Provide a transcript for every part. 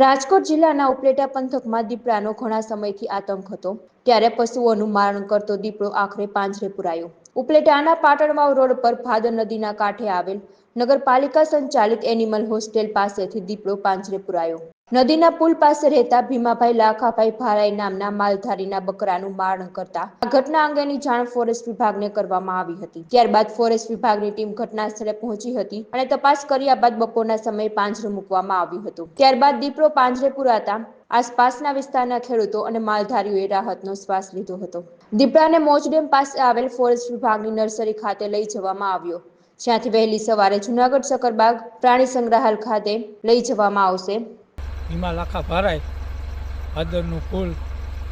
રાજકોટ જિલ્લાના ઉપલેટા પંથકમાં દીપડાનો ઘણા સમયથી આતંક હતો. ત્યારે પશુઓનું મારણ કરતો દીપડો આખરે પાંજરે પુરાયો. ઉપલેટાના પાટણવાવ રોડ પર ભાદર નદીના કાંઠે આવેલ નગરપાલિકા સંચાલિત એનિમલ હોસ્ટેલ પાસેથી દીપડો પાંજરે પુરાયો. નદીના પુલ પાસે રહેતા ભીમાભાઈ લાખાભાઈ ભારાઈ નામના માલધારીના બકરાનું મારણ કરતા આ ઘટના અંગેની જાણ ફોરેસ્ટ વિભાગને કરવામાં આવી હતી. ત્યારબાદ ફોરેસ્ટ વિભાગની ટીમ ઘટના સ્થળે પહોંચી હતી અને તપાસ કર્યા બાદ બપોરના સમયે પાંજરે મૂકવામાં આવ્યું હતું. ત્યારબાદ દીપડો પાંજરે પુરાતા આસપાસના વિસ્તારના ખેડૂતો અને માલધારીઓએ રાહતનો શ્વાસ લીધો હતો. દીપડાને મોચડેમ પાસે આવેલ ફોરેસ્ટ વિભાગની નર્સરી ખાતે લઈ જવામાં આવ્યો. જ્યાંથી વહેલી સવારે જુનાગઢ સકરબાગ પ્રાણી સંગ્રહાલય ખાતે લઈ જવામાં આવશે. ભીમા લાખા ભરાય. ભાદરનું ફૂલ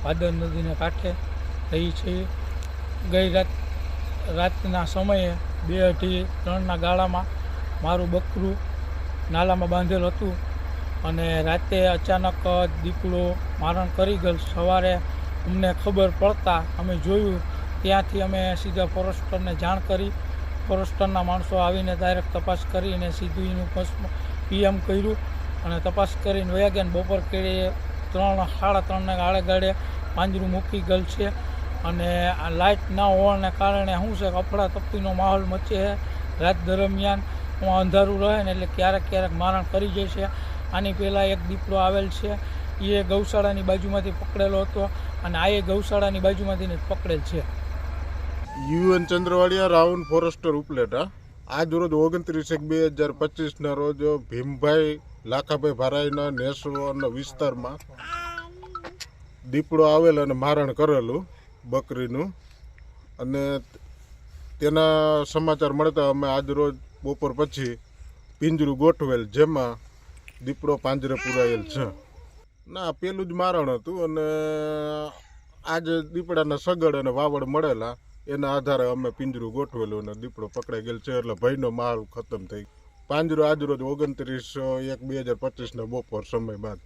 ભાદર નદીને કાંઠે રહી છે. ગઈ રાત, રાતના સમયે બે અઢી ત્રણના ગાળામાં મારું બકરું નાલામાં બાંધેલ હતું અને રાતે અચાનક દીપડો મારણ કરી ગયેલ સવારે અમને ખબર પડતા અમે જોયું, ત્યાંથી અમે સીધા ફોરેસ્ટરને જાણ કરી. ફોરેસ્ટરના માણસો આવીને ડાયરેક્ટ તપાસ કરીને સીધું એનું પીએમ કર્યું. અને તપાસ કરીને વયા ગયા બપોર કેળીએ ત્રણ, સાડા ત્રણને આડે ગાડે પાંજરું મૂકી ગયેલ છે. અને આ લાઇટ ના હોવાને કારણે શું છે અફડા તપતીનો માહોલ મચે છે. રાત દરમિયાન અંધારું રહે ને એટલે ક્યારેક ક્યારેક મારણ કરી જાય છે. આની પહેલાં એક દીપડો આવેલ છે. એ ગૌશાળાની બાજુમાંથી પકડેલો હતો અને આ એ ગૌશાળાની બાજુમાંથી પકડેલ છે. U N Chandravadiya, round forester Upleta. આજ રોજ ઓગણત્રીસ એક બે હજાર પચીસના રોજ ભીમભાઈ લાખાભાઈ ભારાઈના નેસવાના વિસ્તારમાં દીપડો આવેલ અને મારણ કરેલું બકરીનું. અને તેના સમાચાર મળતા અમે આજ રોજ બપોર પછી પિંજરું ગોઠવેલ, જેમાં દીપડો પાંજરે પુરાયેલ છે. ના, પેલું જ મારણ હતું અને આજે દીપડાના સગડ અને વાવડ મળેલા, એના આધારે અમે પિંજરું ગોઠવેલું અને દીપડો પકડાઈ ગયેલ છે એટલે ભયનો માલ ખતમ થઈ ગયો. પાંજરો આજરોજ ઓગણત્રીસ એક બે હજાર પચીસના બપોર સમય બાદ.